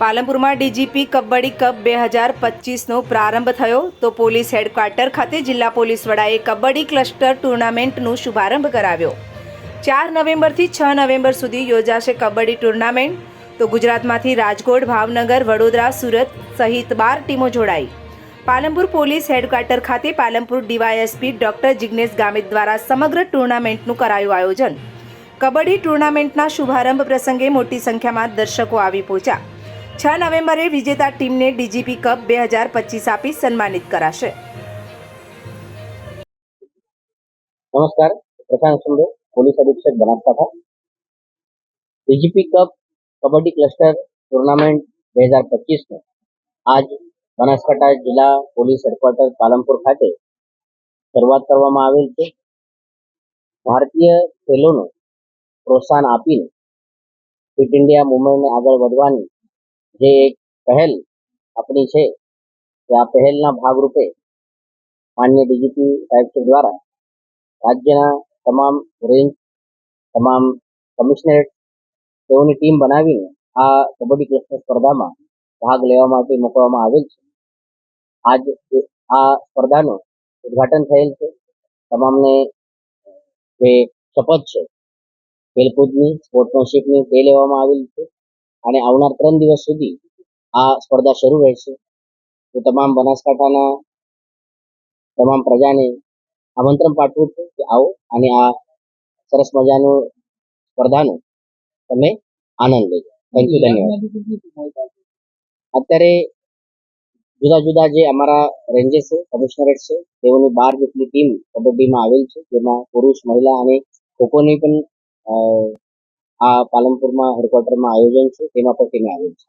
પાલનપુરમાં DGP kabaddi cup બે હજાર પચીસનો પ્રારંભ થયો તો પોલીસ હેડક્વાર્ટર ખાતે જિલ્લા પોલીસ વડાએ કબડ્ડી ક્લસ્ટર ટુર્નામેન્ટનું શુભારંભ કરાવ્યો. ચાર નવેમ્બરથી છ નવેમ્બર સુધી યોજાશે કબડ્ડી ટુર્નામેન્ટ. તો ગુજરાતમાંથી રાજકોટ, ભાવનગર, વડોદરા, સુરત સહિત બાર ટીમો જોડાઈ. પાલનપુર પોલીસ હેડક્વાર્ટર ખાતે પાલનપુર ડીવાયએસપી ડોક્ટર જિગ્નેશ ગામિત દ્વારા સમગ્ર ટુર્નામેન્ટનું કરાયું આયોજન. કબડ્ડી ટુર્નામેન્ટના શુભારંભ પ્રસંગે મોટી સંખ્યામાં દર્શકો આવી પહોંચ્યા. છ નવેમ્બરે વિજેતા ટીમને ડીજીપી કપ બે હજાર પચીસ આપી સન્માનિત કરાશે. નમસ્કાર, પ્રશાંત સુંદર પોલીસ અધિક્ષક Banaskantha. DGP cup kabaddi cluster tournament બે હજાર પચીસનો આજ બનાસકાંઠા જિલ્લા પોલીસ હેડક્વાર્ટર પાલનપુર ખાતે શરૂઆત કરવામાં આવેલ છે. ભારતીય ખેલોનું પ્રોત્સાહન આપીને ફિટ ઇન્ડિયા મુવમેન્ટને આગળ વધવાની જે એક પહેલ આપણી છે કે આ પહેલના ભાગરૂપે માન્ય ડીજીપી સાહેબ દ્વારા રાજ્યના તમામ રેન્જ, તમામ કમિશનરેટ તેઓની ટીમ બનાવીને આ કબડ્ડી ક્લસ્ટર સ્પર્ધામાં ભાગ લેવા માટે મોકલવામાં આવેલ છે. આજ આ સ્પર્ધાનું ઉદ્ઘાટન થયેલ છે. તમામને જે શપથ છે, ખેલકૂદની સ્પોર્ટ્સમેનશીપની તે લેવામાં આવેલ છે. અને આવનાર ત્રણ દિવસ સુધી આ સ્પર્ધા શરૂ રહેશે. તો તમામ બનાસકાંઠાના તમામ પ્રજાને આમંત્રણ પાઠવું છું કે આવો અને આ સરસ મજાનું સ્પર્ધાનો તમે આનંદ લેજો. થેન્ક યુ ધન્યવાદ. અત્યારે જુદા જુદા જે અમારા રેન્જેસ છે, કમિશનરેટ છે, તેઓની બાર જેટલી ટીમ કબડ્ડીમાં આવેલ છે, જેમાં પુરુષ, મહિલા અને ખોખોની પણ આ પાલનપુરમાં હેડક્વાર્ટરમાં આયોજન છે તેમાં પણ તેને આવેલ છે.